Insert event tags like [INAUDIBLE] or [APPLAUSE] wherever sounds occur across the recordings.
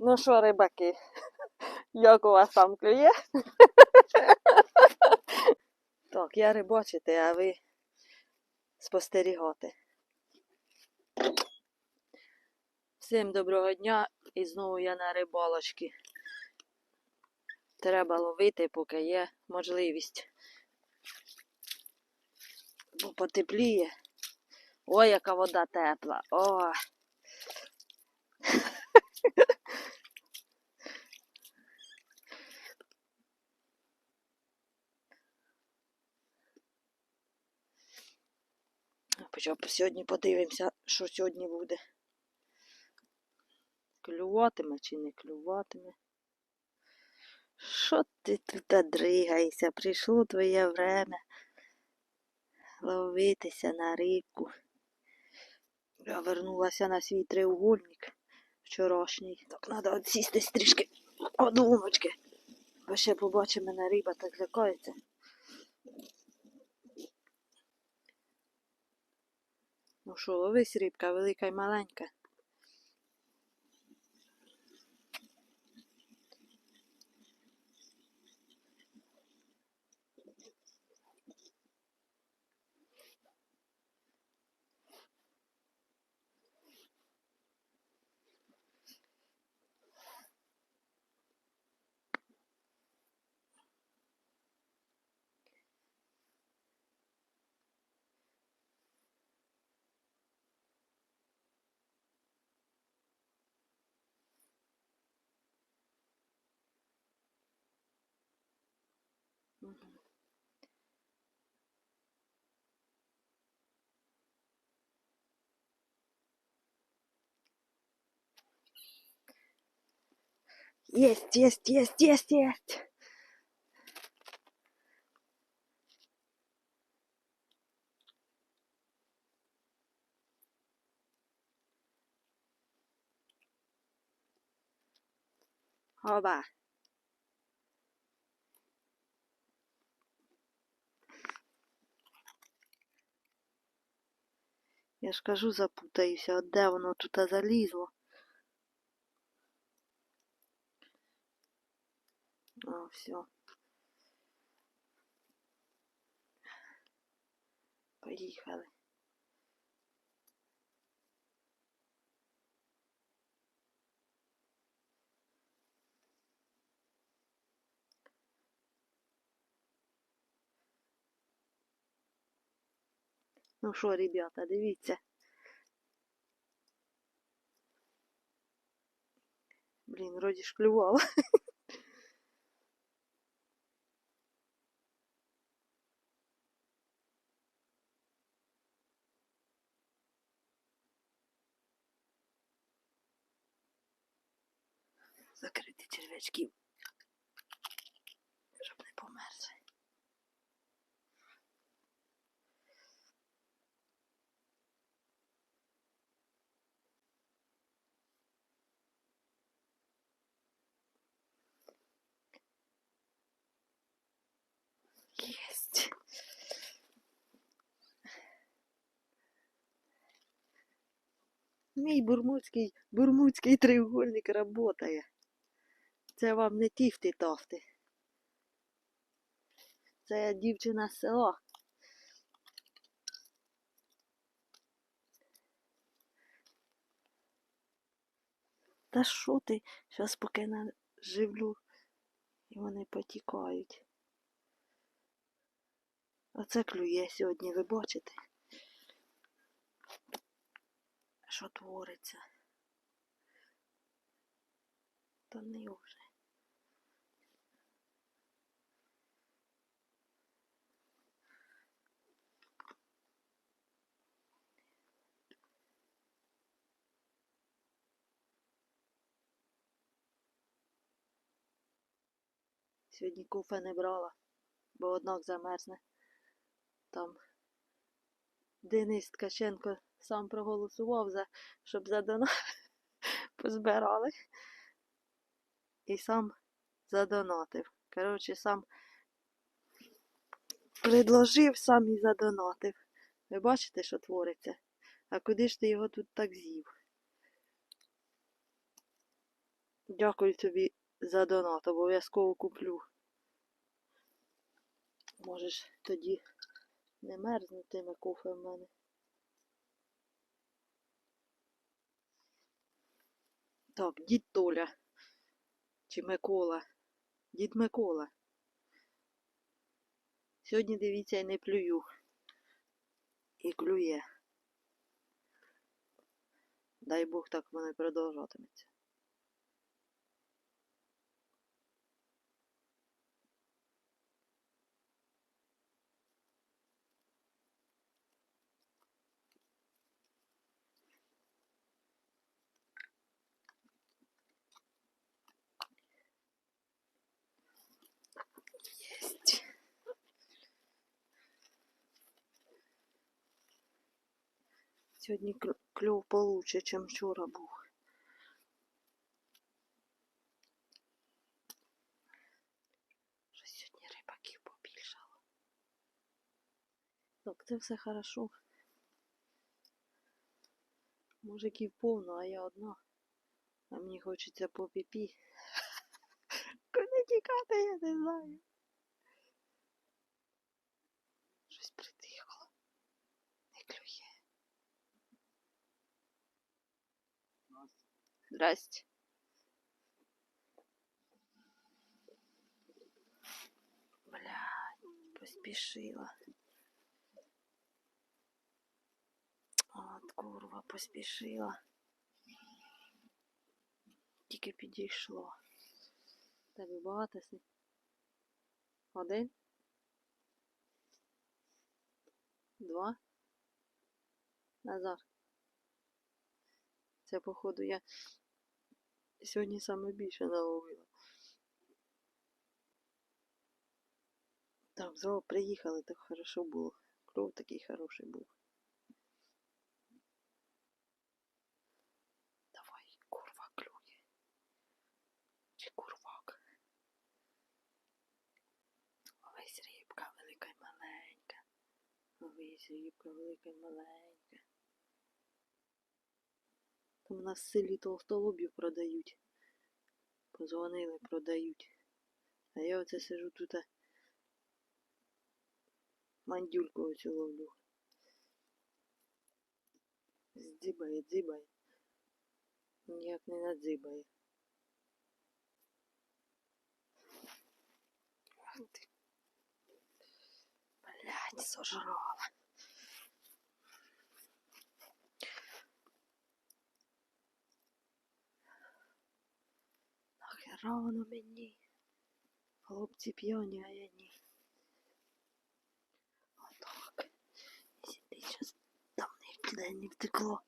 Ну що, рибаки, [LAUGHS] як у вас там клює? Так, я рибачити, а ви спостерігати. Всім доброго дня і знову я на рибалочці. Треба ловити, поки є можливість. Бо потепліє. Ой, яка вода тепла. О. Хоча б сьогодні подивимося, що сьогодні буде. Клюватиме чи не клюватиме. Що ти тут дригаєшся? Прийшло твоє время ловитися на рибку. Я вернулася на свій треугольник вчорашній. Так треба сісти трішки одумочки. Бо ще побачить мене риба так злякається. Що, ловись рибка, велика й маленька. Augen. Jetzt, jetzt, jetzt, jetzt, jetzt. Я ж кажу, запутаюся, от де воно тут залізло. О, все. Поїхали. Ну що, ребята, дивіться. Блін, вроді ж клювало. Закрити черв'ячків. Мій бурмутський, бурмутський треугольник работає. Це вам не тіфти тофти. Це дівчина з села. Та що ти? Щас поки наживлю і вони потікають. Оце клює сьогодні, ви бачите? Що твориться? Та не вже. Сьогодні куфе не брала, бо однак замерзне. Там Денис Ткаченко сам проголосував за, щоб за донат [LAUGHS] позбирали. І сам задонатив. Коротше, сам предложив, сам і задонатив. Ви бачите, що твориться? А куди ж ти його тут так з'їв? Дякую тобі за донат, обов'язково куплю. Можеш тоді не мерзнутиме кофе в мене. Так, дід Толя. Чи Микола? Дід Микола. Сьогодні, дивіться, я не плюю. І клює. Дай Бог так воно і продовжатиметься. Сьогодні кл- кльов получше, чим вчора був. Щось сьогодні рибаків побільшало. Так, це все хорошо. Мужиків повно, а я одна. А мені хочеться по піпі. [LAUGHS] Куди тікати, я не знаю. Щось притихло. Не клює. Здрасте. Блядь, поспішила. От курва, поспішила. Тільки підійшло. Тебе багато сни. Один? Два? Назар. Це, походу, я сьогодні саме більше наловила. Так, знову приїхали, так хорошо було. Кров такий хороший був. Давай, курва клює. Чи курвак? Ось рибка велика й маленька. Ось рибка велика й маленька. У нас в селі толстолобів продають. Позвонили, продають. А я оце сижу тут. Мандюльку оцю ловлю. Здзибає, дзибає. Ніяк не надзибає. Ти. Сожрала. Нахера воно мені? Хлопці п'яні, а я ні. Отак. Сиди щас там не, не втекло.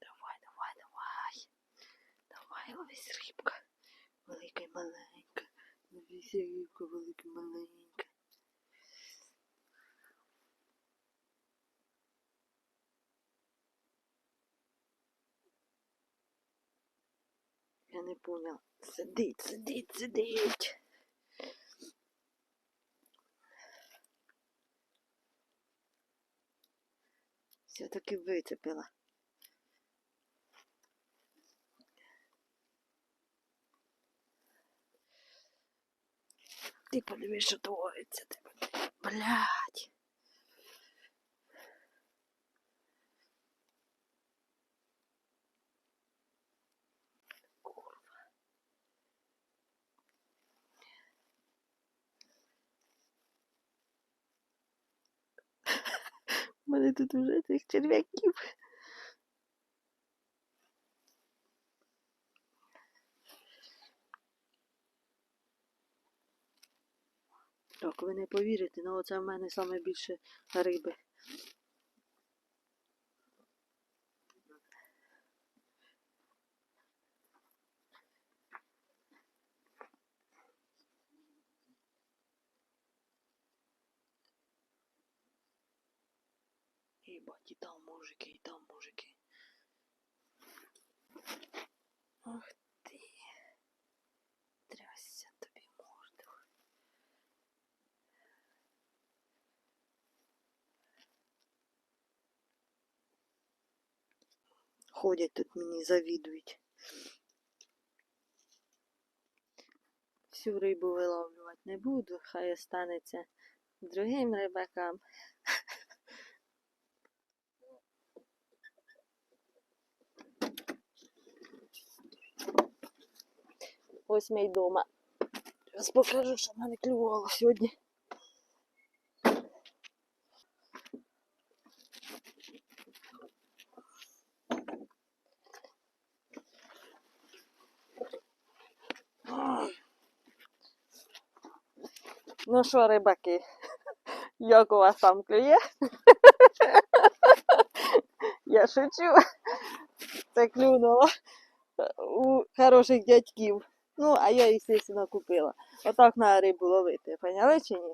Давай, давай, давай. Давай, ловись рибка. Велика й маленька. Ловись рибка, велика й маленька. Понял. Сидить, сидить, сидить. Все-таки вицепила. Ти подивись, що твориться. Блядь. Курва. У мене тут уже цих черв'яків. Так, ви не повірите, але це в мене найбільше риби. Ебать, і там мужики, і там мужики. Ах ти. Трясся тобі морду. ходять тут мені завідують. Всю рибу виловлювати не буду, хай останеться другим рибакам. [LAUGHS] Ось ми й дома. Зараз покажу, що в мене клювало сьогодні. Ну що, рибаки, [LAUGHS] як у вас там клює? [LAUGHS] Я шучу. Це клюнуло у хороших дядьків. Ну, а я, звісно, купила. Отак на рибу ловити, поняли чи ні?